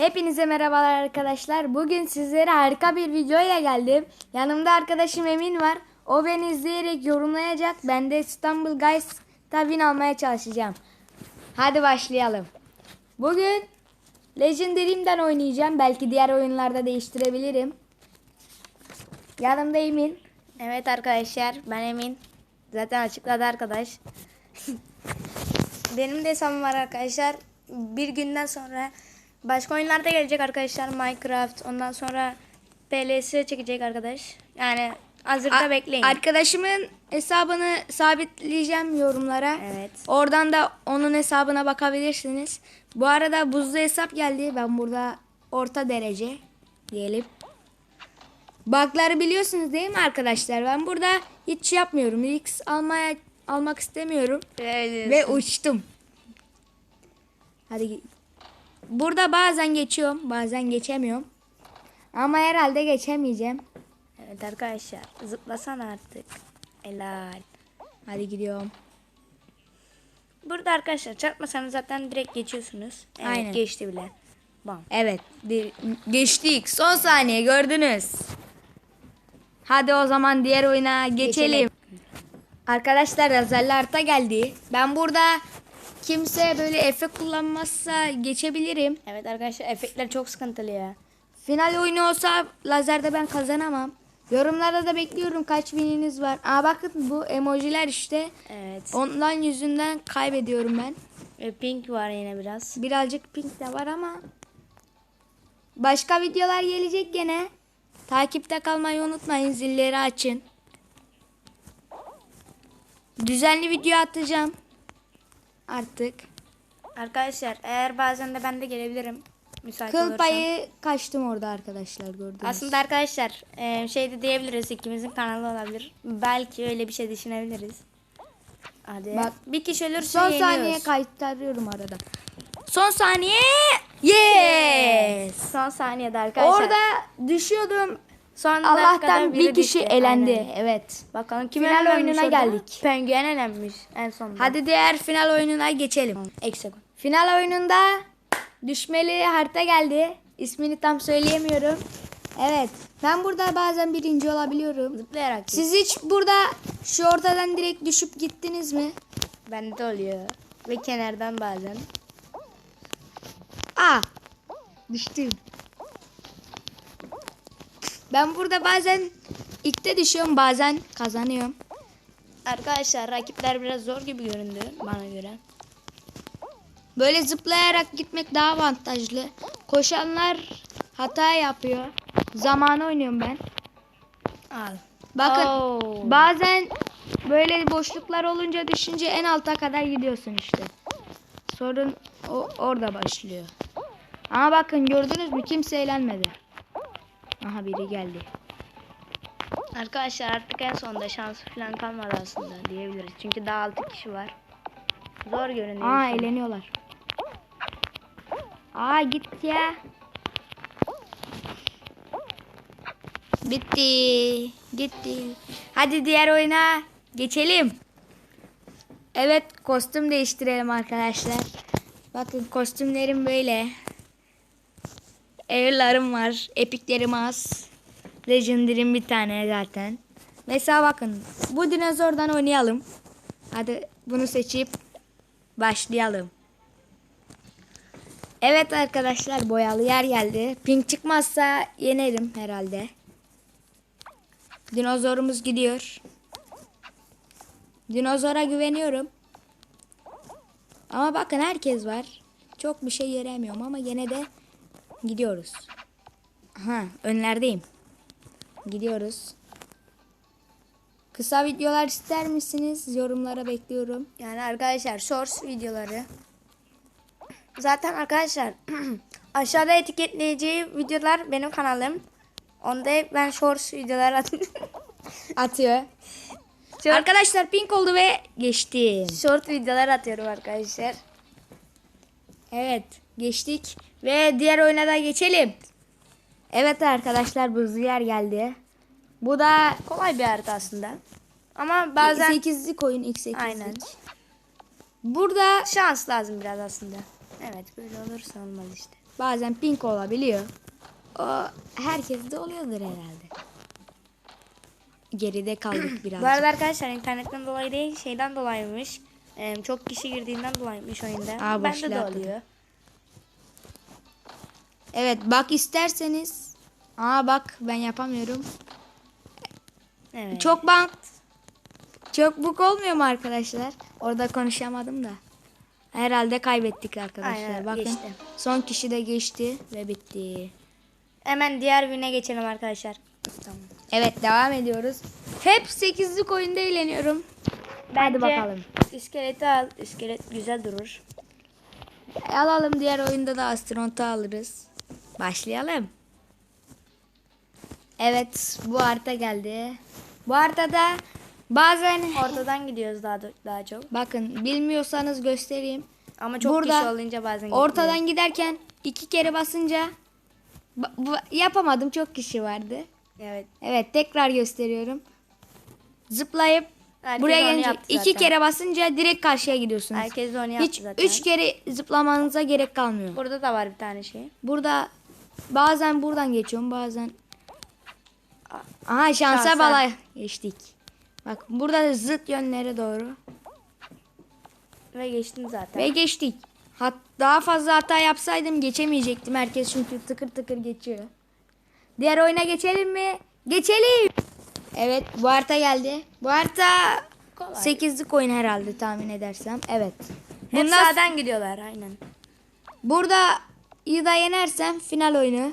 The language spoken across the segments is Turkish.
Hepinize merhabalar arkadaşlar. Bugün sizlere harika bir video ile geldim. Yanımda arkadaşım Emin var. O beni izleyerek yorumlayacak. Ben de İstanbul Guys tabin almaya çalışacağım. Hadi başlayalım. Bugün Legendary'imden oynayacağım. Belki diğer oyunlarda değiştirebilirim. Yanımda Emin. Evet arkadaşlar ben Emin. Zaten açıkladı arkadaş. Benim de hesabım var arkadaşlar. Bir günden sonra başka oyunlarda gelecek arkadaşlar. Minecraft ondan sonra PLS çekecek arkadaş. Yani hazırda A- bekleyin. Arkadaşımın hesabını sabitleyeceğim yorumlara. Evet. Oradan da onun hesabına bakabilirsiniz. Bu arada buzlu hesap geldi. Ben burada orta derece diyelim. Bug'ları biliyorsunuz değil mi arkadaşlar? Ben burada hiç yapmıyorum. X almaya almak istemiyorum ve uçtum. Hadi Burada bazen geçiyorum, bazen geçemiyorum. Ama herhalde geçemeyeceğim. Evet arkadaşlar zıplasana artık. Helal. Hadi gidiyorum. Burada arkadaşlar çarpmasanız zaten direkt geçiyorsunuz. Evet Aynen. geçti bile. Bam. Evet. geçtik. Son saniye gördünüz. Hadi o zaman diğer oyuna geçelim. Geçelim. Arkadaşlar harita geldi. Ben burada kimse böyle efe kullanmazsa geçebilirim. Evet arkadaşlar efektler çok sıkıntılı ya. Final oyunu olsa lazerde ben kazanamam. Yorumlarda da bekliyorum kaç bininiz var. Aa bakın bu emojiler işte. Evet. Ondan yüzünden kaybediyorum ben. Ve pink var yine biraz. Birazcık pink de var ama başka videolar gelecek gene. Takipte kalmayı unutmayın. Zilleri açın. Düzenli video atacağım. Artık. Arkadaşlar eğer bazen de ben de gelebilirim. Müsait Kıl olursam. payı kaçtım orada arkadaşlar gördünüz. Aslında arkadaşlar e, şey de diyebiliriz ikimizin kanalı olabilir. Belki öyle bir şey düşünebiliriz. Hadi. Bak, bir kişi ölürse Son yeniyoruz. saniye kaytarıyorum arada. Son saniye. Yes. Son saniyede arkadaşlar. Orada düşüyordum. Son Allah'tan bir kişi elendi. Aynen. Evet. Bakalım kim Final oyununa orada? geldik. Penguen elenmiş en sonunda. Hadi diğer final oyununa geçelim. Eksekon. Final oyununda düşmeli harita geldi. İsmini tam söyleyemiyorum. Evet. Ben burada bazen birinci olabiliyorum. Zıplayarak. Siz hiç burada şu ortadan direkt düşüp gittiniz mi? Bende de oluyor. Ve kenardan bazen. Aa! Düştüm. Ben burada bazen ilkte düşüyorum bazen kazanıyorum. Arkadaşlar rakipler biraz zor gibi göründü bana göre. Böyle zıplayarak gitmek daha avantajlı. Koşanlar hata yapıyor. Zamanı oynuyorum ben. Al. Bakın Oo. bazen böyle boşluklar olunca düşünce en alta kadar gidiyorsun işte. Sorun o, orada başlıyor. Ama bakın gördünüz mü kimse eğlenmedi. Aha biri geldi. Arkadaşlar artık en sonunda şansı falan kalmadı aslında diyebiliriz. Çünkü daha 6 kişi var. Zor görünüyor. Aa an. eğleniyorlar. Aa git ya. Bitti. Gitti. Hadi diğer oyuna geçelim. Evet kostüm değiştirelim arkadaşlar. Bakın kostümlerim böyle. Air'larım var. Epiklerim az. Legendary'im bir tane zaten. Mesela bakın bu dinozordan oynayalım. Hadi bunu seçip başlayalım. Evet arkadaşlar boyalı yer geldi. Pink çıkmazsa yenerim herhalde. Dinozorumuz gidiyor. Dinozora güveniyorum. Ama bakın herkes var. Çok bir şey göremiyorum ama yine de gidiyoruz. Ha önlerdeyim. Gidiyoruz. Kısa videolar ister misiniz? Yorumlara bekliyorum. Yani arkadaşlar shorts videoları. Zaten arkadaşlar aşağıda etiketleyeceği videolar benim kanalım. Onda hep ben shorts videolar atıyorum. Atıyor. Short, Arkadaşlar pink oldu ve geçtim. short videolar atıyorum arkadaşlar. Evet geçtik ve diğer oyuna da geçelim. Evet arkadaşlar buzlu yer geldi. Bu da Kolay bir harita aslında. Ama bazen 8'lik oyun x8'lik. Aynen. Burada şans lazım biraz aslında. Evet böyle olursa olmaz işte. Bazen pink olabiliyor. O herkeste oluyordur herhalde. Geride kaldık biraz. Bu arada arkadaşlar internetten dolayı değil şeyden dolayıymış. Ee, çok kişi girdiğinden dolayıymış oyunda. Aa, Bende de oluyor. Evet bak isterseniz. Aa bak ben yapamıyorum. Evet. Çok bant. Çok buk olmuyor mu arkadaşlar? Orada konuşamadım da. Herhalde kaybettik arkadaşlar. Aynen, Bakın geçti. son kişi de geçti ve bitti. Hemen diğer güne geçelim arkadaşlar. Tamam. Evet devam ediyoruz. Hep 8'lik oyunda eğleniyorum. Hadi bakalım. İskeleti al. İskelet güzel durur. Alalım diğer oyunda da astronotu alırız. Başlayalım. Evet bu harita geldi. Bu haritada bazen Ortadan gidiyoruz daha daha çok. bakın bilmiyorsanız göstereyim. Ama çok Burada kişi olunca bazen Ortadan gitmiyor. giderken iki kere basınca ba- yapamadım çok kişi vardı. Evet. Evet tekrar gösteriyorum. Zıplayıp Herkes buraya gelince iki zaten. kere basınca direkt karşıya gidiyorsunuz. Herkes onu yaptı Hiç zaten. üç kere zıplamanıza gerek kalmıyor. Burada da var bir tane şey. Burada bazen buradan geçiyorum bazen. Aha şansa Şansa. bala geçtik. Bak burada da zıt yönlere doğru. Ve geçtim zaten. Ve geçtik. Hat daha fazla hata yapsaydım geçemeyecektim. Herkes çünkü tıkır tıkır geçiyor. Diğer oyuna geçelim mi? Geçelim. Evet bu harita geldi. Bu harita Kolay. 8'lik oyun herhalde tahmin edersem. Evet. Hep Bundan sağdan gidiyorlar aynen. burada iyi da yenersem final oyunu.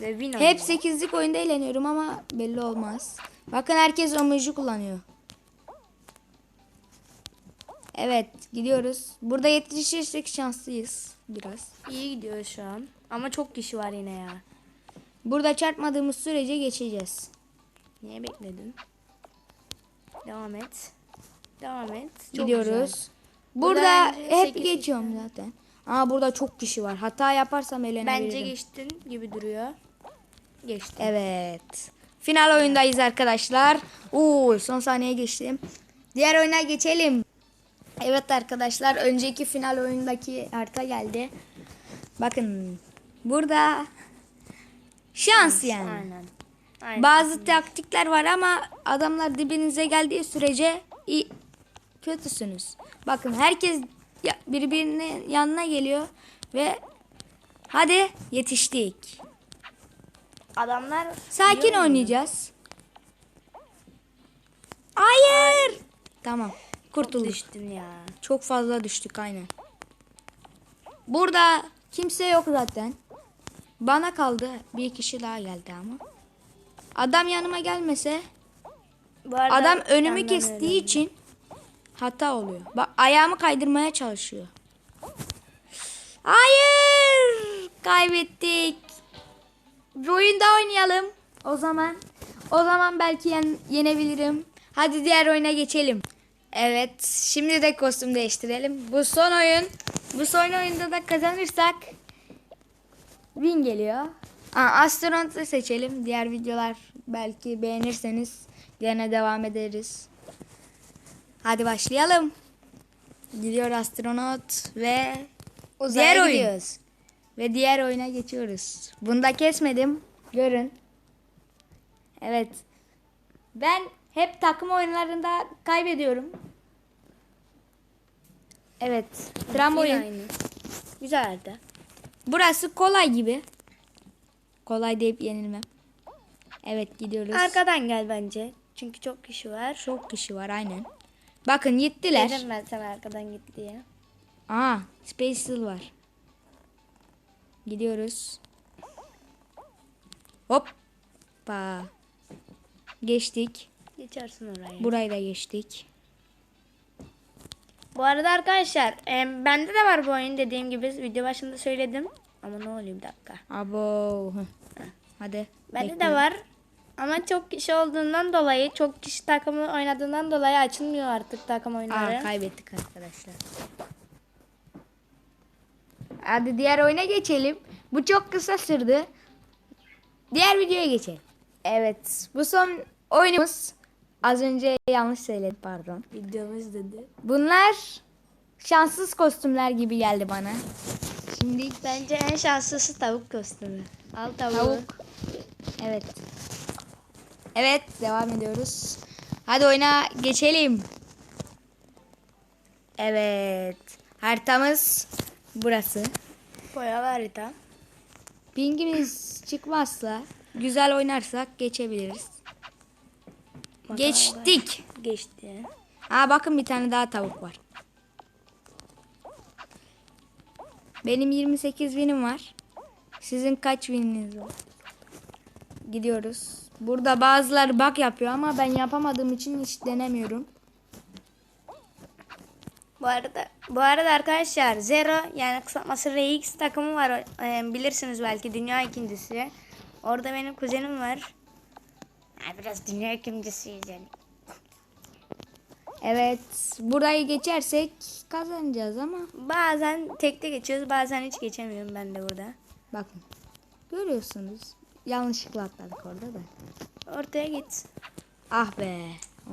Ve win Hep oluyor. 8'lik oyunda eğleniyorum ama belli olmaz. Bakın herkes emoji kullanıyor. Evet gidiyoruz. Burada yetişirsek şanslıyız biraz. iyi gidiyor şu an. Ama çok kişi var yine ya. Burada çarpmadığımız sürece geçeceğiz. Niye bekledin? Devam et. Devam et. Çok Gidiyoruz. güzel. Burada, Burada hep geçiyorum zaten. Aa burada çok kişi var. Hata yaparsam elenebilirim. Bence geçtin gibi duruyor. Geçtin. Evet. Final oyundayız arkadaşlar. Oo, son saniye geçtim. Diğer oyuna geçelim. Evet arkadaşlar önceki final oyundaki harita geldi. Bakın burada şans yani. Aynen. Aynen. Bazı taktikler var ama adamlar dibinize geldiği sürece iyi, kötüsünüz. Bakın herkes ya- birbirinin yanına geliyor ve hadi yetiştik. Adamlar Sakin biliyor oynayacağız. Hayır. Tamam. Kurtulduk. Ya. Çok fazla düştük aynen. Burada kimse yok zaten. Bana kaldı. Bir kişi daha geldi ama. Adam yanıma gelmese Bu arada adam önümü kestiği için hata oluyor. Bak ayağımı kaydırmaya çalışıyor. Hayır! Kaybettik. Bir oyun daha oynayalım. O zaman o zaman belki yen- yenebilirim. Hadi diğer oyuna geçelim. Evet, şimdi de kostüm değiştirelim. Bu son oyun. Bu son oyunda da kazanırsak win geliyor. Aa, astronot'u seçelim. Diğer videolar belki beğenirseniz gene devam ederiz. Hadi başlayalım. Gidiyor astronot ve Uzaya diğer oyun. gidiyoruz. Ve diğer oyuna geçiyoruz. Bunda kesmedim. Görün. Evet. Ben hep takım oyunlarında kaybediyorum. Evet. Trambolin. Güzeldi. Burası kolay gibi. Kolay deyip yenilmem. Evet gidiyoruz. Arkadan gel bence. Çünkü çok kişi var. Çok kişi var aynen. Bakın gittiler. Dedim ben sana arkadan git diye. Aa, Space var. Gidiyoruz. Hoppa. Geçtik. Geçersin oraya. Burayı da geçtik. Bu arada arkadaşlar e, bende de var bu oyun dediğim gibi video başında söyledim. Ama ne oluyor bir dakika. Abo. Hadi. Bende bekle. de var. Ama çok kişi olduğundan dolayı, çok kişi takımı oynadığından dolayı açılmıyor artık takım oyunları. Aa, kaybettik arkadaşlar. Hadi diğer oyuna geçelim. Bu çok kısa sürdü. Diğer videoya geçelim. Evet. Bu son oyunumuz. Az önce yanlış söyledim pardon. Videomuz dedi. Bunlar şanssız kostümler gibi geldi bana. Şimdi Bence en şanslısı tavuk kostümü. Al tavuğu. tavuk. Evet. Evet devam ediyoruz. Hadi oyuna geçelim. Evet. Haritamız burası. Boyalı harita. Pingimiz çıkmazsa güzel oynarsak geçebiliriz. Geçtik. Geçti. Aa bakın bir tane daha tavuk var. Benim 28 binim var. Sizin kaç bininiz var? Gidiyoruz. Burada bazıları bak yapıyor ama ben yapamadığım için hiç denemiyorum. Bu arada bu arada arkadaşlar Zero yani kısaltması RX takımı var e, bilirsiniz belki dünya ikincisi. Orada benim kuzenim var. Ya biraz dünya ikincisiyiz yani. Evet, burayı geçersek kazanacağız ama Bazen tekte geçiyoruz bazen hiç geçemiyorum ben de burada. bakın. Görüyorsunuz. Yanlışlıkla atladık orada da. Ortaya git. Ah be.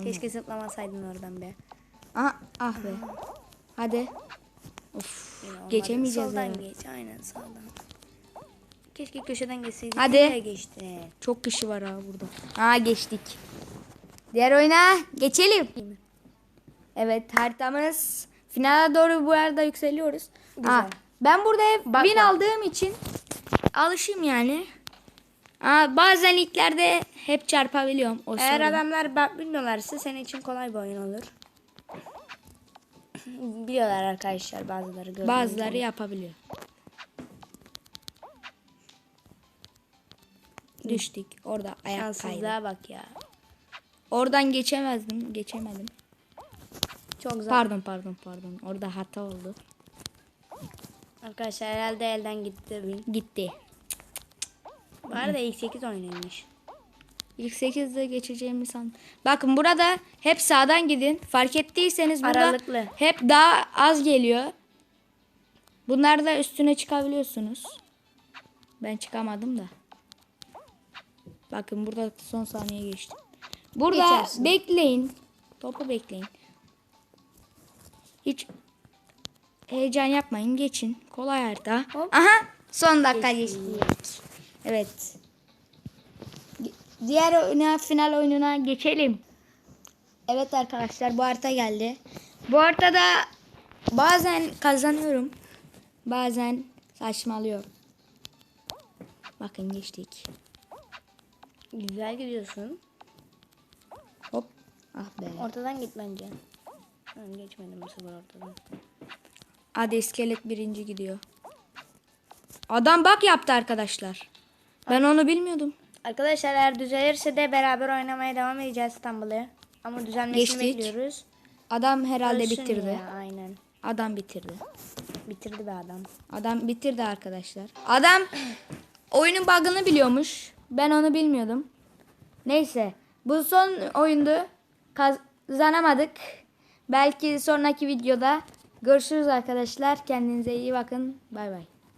Keşke zıplamasaydın oradan be. Ah, ah be. Hadi. Of, Yine geçemeyeceğiz Soldan herhalde. geç aynen soldan. Keşke köşeden geçseydik. Hadi. Geçti. Çok kişi var ha burada. Ha geçtik. Diğer oyuna geçelim. Evet haritamız finale doğru bu arada yükseliyoruz. Güzel. Ha, ben burada hep Bak win aldığım için alışım yani. Ha, bazen liglerde hep çarpabiliyorum. O Eğer sorun. adamlar bak bilmiyorlarsa senin için kolay bir oyun olur. Biliyorlar arkadaşlar bazıları. gördüğünüz bazıları gibi. yapabiliyor. Düştük. Orada ayak kaydı. Şanssızlığa bak ya. Oradan geçemezdim. Geçemedim. Çok zor. Pardon pardon pardon. Orada hata oldu. Arkadaşlar herhalde elden gitti. Gitti. Bu arada ilk 8 oynaymış. İlk 8'de geçeceğimi san. Bakın burada hep sağdan gidin. Fark ettiyseniz burada Aralıklı. hep daha az geliyor. Bunlar da üstüne çıkabiliyorsunuz. Ben çıkamadım da. Bakın burada son saniye geçtim. Burada Geçersin. bekleyin. Topu bekleyin. Hiç heyecan yapmayın. Geçin. Kolay harita. Hop. Aha son dakika geçtik. Evet. Diğer oyuna, final oyununa geçelim. Evet arkadaşlar bu harita geldi. Bu haritada bazen kazanıyorum. Bazen saçmalıyorum. Bakın geçtik. Güzel gidiyorsun. Hop. Ah be. Ortadan git bence. Ben geçmedim bu sefer ortadan. Hadi iskelet birinci gidiyor. Adam bak yaptı arkadaşlar. Ben onu bilmiyordum. Arkadaşlar eğer düzelirse de beraber oynamaya devam edeceğiz İstanbul'u. Ama düzelmesini Geçtik. bekliyoruz. Adam herhalde Ölsün bitirdi. ya, aynen. Adam bitirdi. Bitirdi be adam. Adam bitirdi arkadaşlar. Adam oyunun bug'ını biliyormuş. Ben onu bilmiyordum. Neyse. Bu son oyundu. Kazanamadık. Belki sonraki videoda görüşürüz arkadaşlar. Kendinize iyi bakın. Bay bay.